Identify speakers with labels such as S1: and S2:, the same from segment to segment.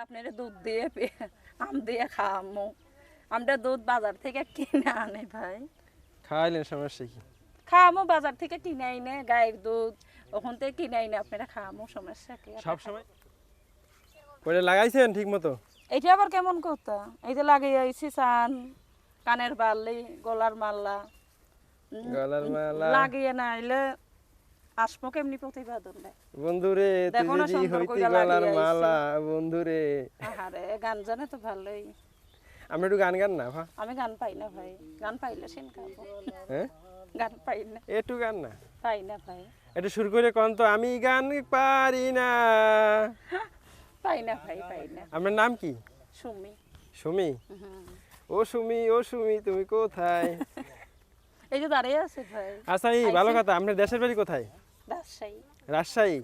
S1: আপনার দুধ দিয়ে আম দিয়ে খাওয়ামো আমরা দুধ বাজার থেকে কিনে আনে ভাই।
S2: খাওয়াইলেন সমস্যা কি?
S1: খাওয়ামো বাজার থেকে কিনে আইনে গায়ের দুধ ওখান থেকে কিনে আইনে আপনারা খাওয়ামো সমস্যা কি
S2: সব সময় ওটা লাগাইছেন ঠিক মতো
S1: এটা আবার কেমন কথা? এই যে লাগিয়ে আইছি চান কানের বালি গলার মাল্লা
S2: গলার মালা।
S1: লাগিয়ে না আইলে আসমো কেমনি প্রতিবেদন দেয়।
S2: বন্ধুরে তুই
S1: দেখো না
S2: যদি
S1: সুন্দর
S2: হইতি গলার মালা বন্ধুরে।
S1: আহারে গান জানে তো ভালোই।
S2: আমরা একটু গান গান না ভা?
S1: আমি গান পাই না ভাই। গান পাইলে সেন খাব
S2: হ্যাঁ?
S1: গান পাই না।
S2: একটু গান না?
S1: পাই না ভাই।
S2: একটু শুরু করে কন তো আমি গান পারি না।
S1: পাই না ভাই পাই না।
S2: আপনার নাম কি?
S1: সুমি।
S2: সুমি? ও সুমি ও সুমি তুমি কোথায়?
S1: এই যে দাঁড়িয়ে আছে ভাই।
S2: আচ্ছা এই ভালো কথা আপনার দেশের বাড়ি কোথায়?
S1: রাজশাহী।
S2: রাজশাহী?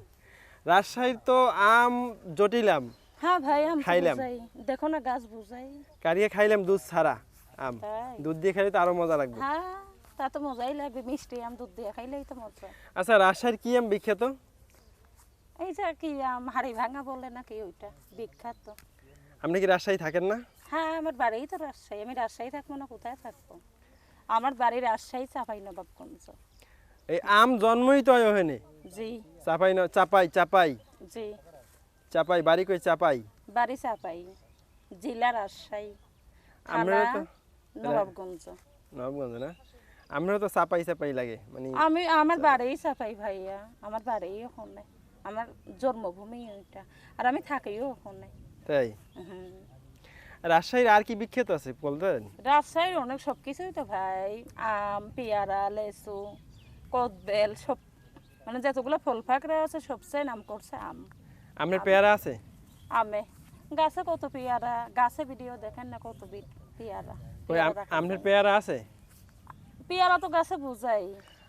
S2: রাজশাহীর তো আম জটিলাম।
S1: হ্যাঁ ভাই আমি
S2: খাইলাম।
S1: দেখো না গাছ বুঝাই।
S2: কারিয়ে খাইলাম দুধ ছাড়া আম। দুধ দিয়ে খাইলে তো আরও মজা লাগবে।
S1: হ্যাঁ তা তো মজাই লাগবে মিষ্টি আম দুধ দিয়ে খাইলেই তো মজা।
S2: আচ্ছা রাজশাহীর কি আম বিখ্যাত?
S1: এই যে কি আম হাড়ি ভাঙা বলে নাকি ওইটা বিখ্যাত।
S2: আপনি কি রাজশাহী থাকেন না?
S1: হ্যাঁ আমার বাড়িই তো রাজশাহী। আমি রাজশাহী থাকব না কোথায় থাকব? আমার বাড়ি রাজশাহী চাপাই নবাবগঞ্জ
S2: এই আম জন্মই তো ওখানে।
S1: জি।
S2: চাপাই ন চাপাই চাপাই।
S1: জি।
S2: চাপাই বাড়ি কই চাপাই?
S1: বাড়ি চাপাই জেলা রাজশাহী
S2: আমরা তো
S1: নবাবগঞ্জ।
S2: নবগঞ্জ না? আমরা তো চাপাই চাপাই লাগে মানে
S1: আমি আমার বাড়িই চাপাই ভাইয়া আমার বাড়িই ওখানে। আমার জন্মভূমি ওইটা আর আমি থাকিও ওখানে।
S2: তাই? রাজশাহীর আর কি বিখ্যাত আছে
S1: রাজশাহীর অনেক সব কিছুই তো ভাই আম পেয়ারা লেচু কদবেল সব মানে যতগুলো ফল ফাকরা আছে সবচেয়ে নাম করছে আম।
S2: আপনার পেয়ারা আছে?
S1: আমে। গাছে কত পেয়ারা? গাছে ভিডিও দেখেন না কত পেয়ারা।
S2: ওই
S1: পেয়ারা
S2: আম-
S1: রাখা
S2: আপনার
S1: যায়।
S2: পেয়ারা আছে?
S1: পেয়ারা তো গাছে বুঝাই।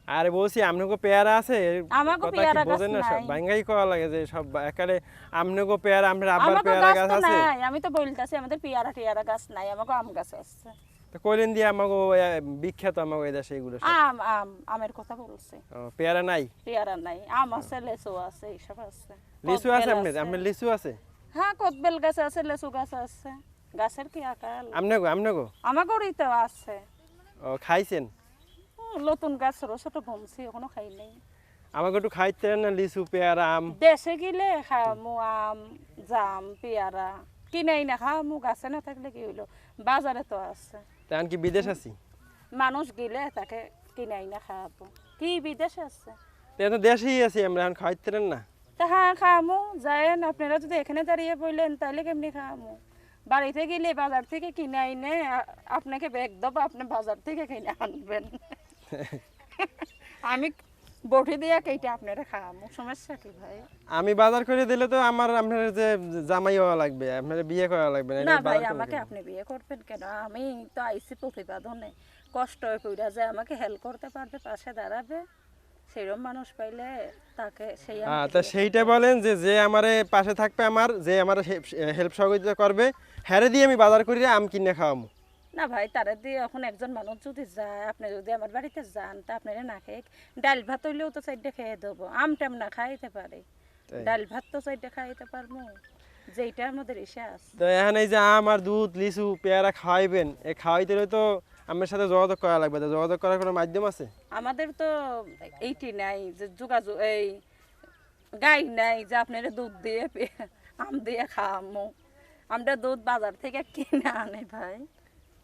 S2: আরে বলছি আপনাকে পেয়ারা আছে?
S1: আমাগো পেয়ারা গাছ
S2: না সব?
S1: নাই।
S2: বাঙ্গাই করা লাগে যে সব একারে আপনাকে পেয়ারা আব্বার
S1: আমাকে
S2: পেয়ারা
S1: গাছ
S2: আছে?
S1: আমি তো বলতেছি আমাদের পেয়ারা টিয়ারা গাছ নাই আমাকে আম গাছ আছে।
S2: তো কইলেন দিয়ে আমাকে বিখ্যাত আমাকে এই দেশে এগুলো
S1: আম আম আমের কথা বলছে।
S2: পেয়ারা নাই?
S1: পেয়ারা নাই। আম আছে লেচু আছে এইসব আছে।
S2: লিচু আছে
S1: কদবেল
S2: আপনার লিচু আছে?
S1: হ্যাঁ কদবেল গাছ আছে লেচু গাছ আছে। গাছের কি আকাল
S2: আপনাকে আপনাকে
S1: আমাগরই তো আছে।
S2: ও খাইছেন?
S1: নতুন গাছ ছোট বমছি এখনও খাই নাই।
S2: আমাকে একটু খাইতে না লিচু পেয়ারা আম।
S1: দেশে গেলে খামু আম জাম পেয়ারা। কিনাই না খামু গাছে না থাকলে কি হইল? বাজারে তো আছে।
S2: তেমন কি বিদেশ আছি?
S1: মানুষ গেলে তাকে কিনাই না খাওয়াবো। কি বিদেশ আছে?
S2: তো দেশেই আছি আমরা এখন খাইতে না।
S1: তা হ্যাঁ খামু যায়েন আপনারা যদি এখানে দাঁড়িয়ে বললেন তাহলে কেমনি খামু বাড়িতে গেলে বাজার থেকে কিনে আইনে আপনাকে ব্যাগ দেবো আপনি বাজার থেকে কিনে আনবেন। আমি বটি দিয়া কেটে আপনারা খাওয়ামু সমস্যা কি ভাই?
S2: আমি বাজার করে দিলে তো আমার আপনার যে জামাই হওয়া লাগবে আপনার বিয়ে করা লাগবে না
S1: ভাই আমাকে আপনি বিয়ে করবেন কেন? আমি তো আইসি প্রতিপাদনে কষ্ট কইরা যায় আমাকে হেল্প করতে পারবে পাশে দাঁড়াবে। সেরকম মানুষ পাইলে তাকে সেই
S2: হ্যাঁ তা সেইটা বলেন যে যে আমারে পাশে থাকবে আমার যে আমার হেল্প সহযোগিতা করবে হ্যারে দিয়ে আমি বাজার করি আম কিনে খাওয়ামু।
S1: না ভাই তারা দিয়ে এখন একজন মানুষ যদি যায় আপনি যদি আমার বাড়িতে যান তা আপনারা না খেয়ে ডাল ভাত হইলেও তো চারটে খেয়ে দেবো আম টাম না খাইতে পারে। ডাল ভাত তো চারটে খাইতে পারব যেইটা আমাদের এসে আছে
S2: তো এখন এই যে আম আর দুধ লিচু পেয়ারা খাওয়াইবেন এ খাওয়াইতে তো আমার সাথে যোগাযোগ করা লাগবে তো যোগাযোগ করার কোনো মাধ্যম আছে?
S1: আমাদের তো এইটি নাই যে যোগাযোগ এই গাই নাই যে আপনারা দুধ দিয়ে আম দিয়ে খাওয়ামো। আমরা দুধ বাজার থেকে কিনে আনে ভাই।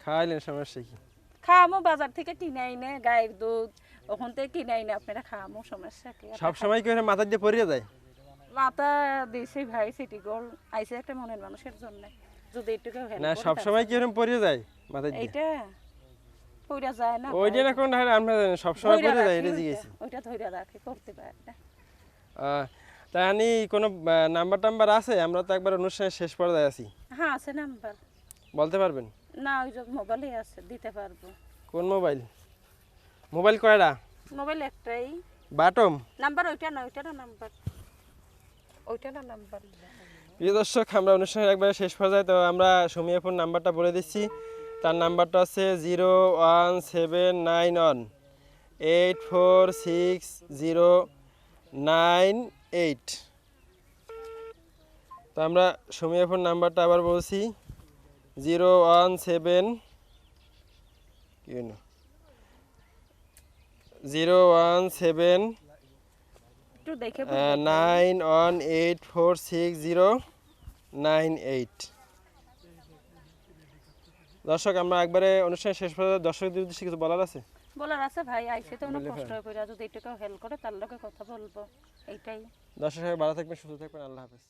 S2: খাওয়াইলেন সমস্যা কি?
S1: খাওয়ামো বাজার থেকে কিনে আইনে গায়ের দুধ ওখান থেকে কিনে আইনে আপনারা খাওয়ামো সমস্যা কি?
S2: সব সময় কি ওখানে মাথা দিয়ে পড়িয়ে যায়?
S1: মাথা দিছি ভাই সিটি গোল। আইসে একটা মনের মানুষের জন্য। যদি একটু
S2: না সব সময় কি ওরকম পড়িয়ে যায় মাথা দিয়ে?
S1: এইটা পইরা যায় না
S2: ওইটা না কোন আমরা জানি সব সময় পড়ে যায় এটা জিজ্ঞেস।
S1: ওইটা ধইরা রাখি করতে পারে না।
S2: কোনো নাম্বার টাম্বার আছে? আমরা তো একবার অনুষ্ঠানের শেষ পর্যায়ে আছি।
S1: হ্যাঁ আছে নাম্বার।
S2: বলতে পারবেন?
S1: না ওই যে মোবাইলে আছে দিতে পারব।
S2: কোন মোবাইল মোবাইল কয়টা?
S1: মোবাইল একটাই।
S2: বাটম
S1: নাম্বার ওইটা না ওইটা না নাম্বার ওইটা না নাম্বার
S2: প্রিয় দর্শক আমরা অনুষ্ঠানের একবারে শেষ পর্যায়ে তো আমরা সুমিয়াপুর নাম্বারটা বলে দিচ্ছি। তার নাম্বারটা আছে zero one seven nine one eight four six zero nine eight তো আমরা সুমিয়াপুর নাম্বারটা আবার বলছি। Zero one seven zero one seven nine one eight four six zero nine eight দর্শক আমরা একবারে অনুষ্ঠান শেষ পর্যন্ত দর্শকদের উদ্দেশ্যে কিছু বলার আছে?
S1: বলার আছে ভাই আইসে তো অনেক কষ্ট পড়ে যদি একটু হেল্প করে তার লোকে কথা বলব এইটাই।
S2: দর্শক সবাই ভালো থাকবেন সুস্থ থাকবেন আল্লাহ হাফেজ।